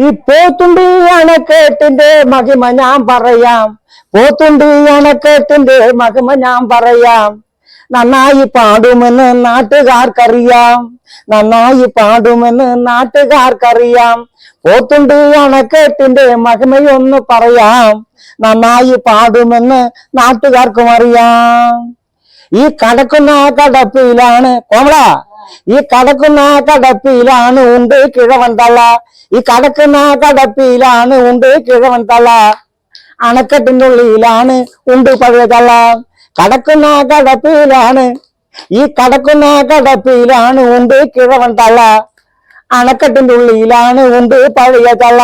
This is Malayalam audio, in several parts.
ഈ പോത്തുണ്ടി അണക്കെട്ടിന്റെ മഹിമ ഞാൻ പറയാം. പോത്തുണ്ടി അണക്കെട്ടിന്റെ മഹിമ ഞാൻ പറയാം. നന്നായി പാടുമെന്ന് നാട്ടുകാർക്കറിയാം. നന്നായി പാടുമെന്ന് നാട്ടുകാർക്കറിയാം. പോത്തുണ്ടി അണക്കെട്ടിന്റെ മഹിമയൊന്ന് പറയാം. നന്നായി പാടുമെന്ന് നാട്ടുകാർക്കും അറിയാം. ഈ കടക്കുന്ന കടപ്പിലാണ് കോമള. ഈ കടക്കുന്ന കടപ്പിലാണ് ഉണ്ട് കിഴവൻ തള്ള ഈ കടക്കുന്ന കടപ്പിലാണ് ഉണ്ട് കിഴവൻ തള്ള അണക്കെട്ടിന്റെ ഉള്ളിലാണ് ഉണ്ട് പഴയ തള്ള കടക്കുന്ന കടപ്പിലാണ് ഈ കടക്കുന്ന കടപ്പിലാണ് ഉണ്ട് കിഴവൻ തള്ള അണക്കെട്ടിന്റെ ഉള്ളിലാണ് ഉണ്ട് പഴയ തള്ള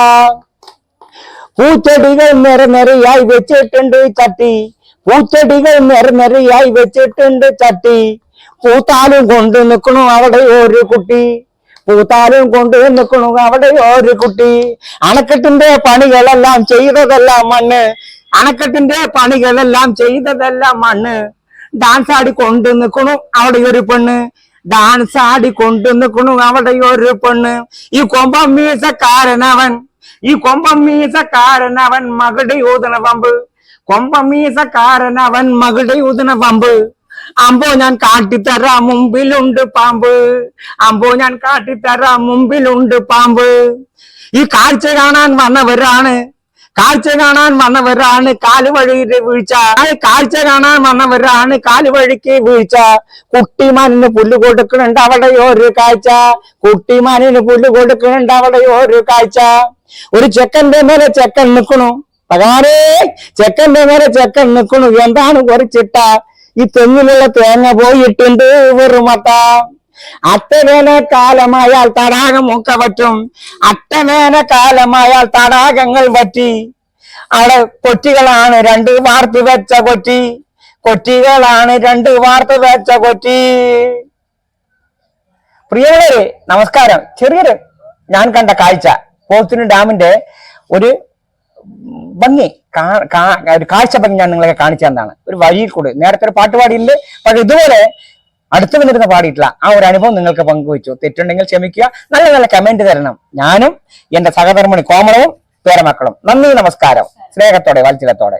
പൂച്ചെടികൾ നിര നിരയായി വെച്ചിട്ടുണ്ട് ചട്ടി. പൂച്ചെടികൾ നിറനിരയായി വെച്ചിട്ടുണ്ട് ചട്ടി. പൂത്താലും കൊണ്ട് നിൽക്കണു അവിടെ ഒരു കുട്ടി. പൂത്താലും കൊണ്ട് നിൽക്കണു അവിടെ ഒരു കുട്ടി. അണക്കെട്ടിന്റെ പണികളെല്ലാം ചെയ്തതെല്ലാം മണ്ണ്. അണക്കെട്ടിന്റെ പണികളെല്ലാം ചെയ്തതെല്ലാം മണ്ണ്. ഡാൻസ് ആടി കൊണ്ട് നിൽക്കണു അവിടെ ഒരു പെണ്ണ്. ഡാൻസ് ആടി കൊണ്ട് നിൽക്കണു അവിടെ ഒരു പെണ്ണ്. ഈ കൊമ്പം മീസക്കാരനവൻ ഈ കൊമ്പം മീസക്കാരനവൻ മകളുടെ ഊതണ പമ്പ് കൊമ്പം മീസക്കാരനവൻ മകളുടെ ഊതണ പമ്പ് അമ്പോ ഞാൻ കാട്ടിത്തരാം മുമ്പിലുണ്ട് പാമ്പ്. അമ്പോ ഞാൻ കാട്ടിത്തരാം മുമ്പിലുണ്ട് പാമ്പ്. ഈ കാഴ്ച കാണാൻ വന്നവരാണ്. കാഴ്ച കാണാൻ വന്നവരാണ് കാലുവഴിയിൽ വീഴ്ച. കാഴ്ച കാണാൻ വന്നവരാണ് കാലുവഴിക്ക് വീഴ്ച. കുട്ടിമാനിന് പുല്ല് കൊടുക്കുന്നുണ്ട് അവിടെ ഒരു കാഴ്ച. കുട്ടിമാനിന് പുല്ല് കൊടുക്കുന്നുണ്ട് അവിടെ ഒരു കാഴ്ച. ഒരു ചെക്കന്റെ മേലെ ചെക്കൻ നിൽക്കണു പകാരേ ചെക്കന്റെ മേലെ ചെക്കൻ നിൽക്കണു എന്താണ് കുറച്ചിട്ട ചിട്ട? ഈ തെങ്ങിലുള്ള തേങ്ങ പോയിട്ടുണ്ട് വെറുമട്ട അട്ടവേന കാലമായാൽ തടാകമൊക്കെ പറ്റും അട്ടവേന കാലമായാൽ തടാകങ്ങൾ പറ്റി അവിടെ കൊറ്റികളാണ് രണ്ട് വാർത്ത് വെച്ച കൊറ്റി കൊറ്റികളാണ് രണ്ട് വാർത്ത് വെച്ച കൊറ്റി പ്രിയമുള്ളവരെ നമസ്കാരം. ചെറിയൊരു ഞാൻ കണ്ട കാഴ്ച. പോത്തിന് ഡാമിന്റെ ഒരു ഭംഗി ഒരു കാഴ്ച ഭംഗി ഞാൻ നിങ്ങളെ കാണിച്ചു തന്നാണ് ഒരു വഴിയിൽ കൂടെ നേരത്തെ ഒരു പാട്ട് പാടിയിട്ടുണ്ട് പക്ഷെ ഇതുപോലെ അടുത്ത് വന്നിരുന്ന പാടിയിട്ടില്ല. ആ ഒരു അനുഭവം നിങ്ങൾക്ക് പങ്കുവച്ചു തെറ്റുണ്ടെങ്കിൽ ക്ഷമിക്കുക. നല്ല നല്ല കമന്റ് തരണം. ഞാനും എന്റെ സഹധർമ്മിണി കോമളവും പേരമക്കളും. നന്ദി നമസ്കാരം. സ്നേഹത്തോടെ വാത്സല്യത്തോടെ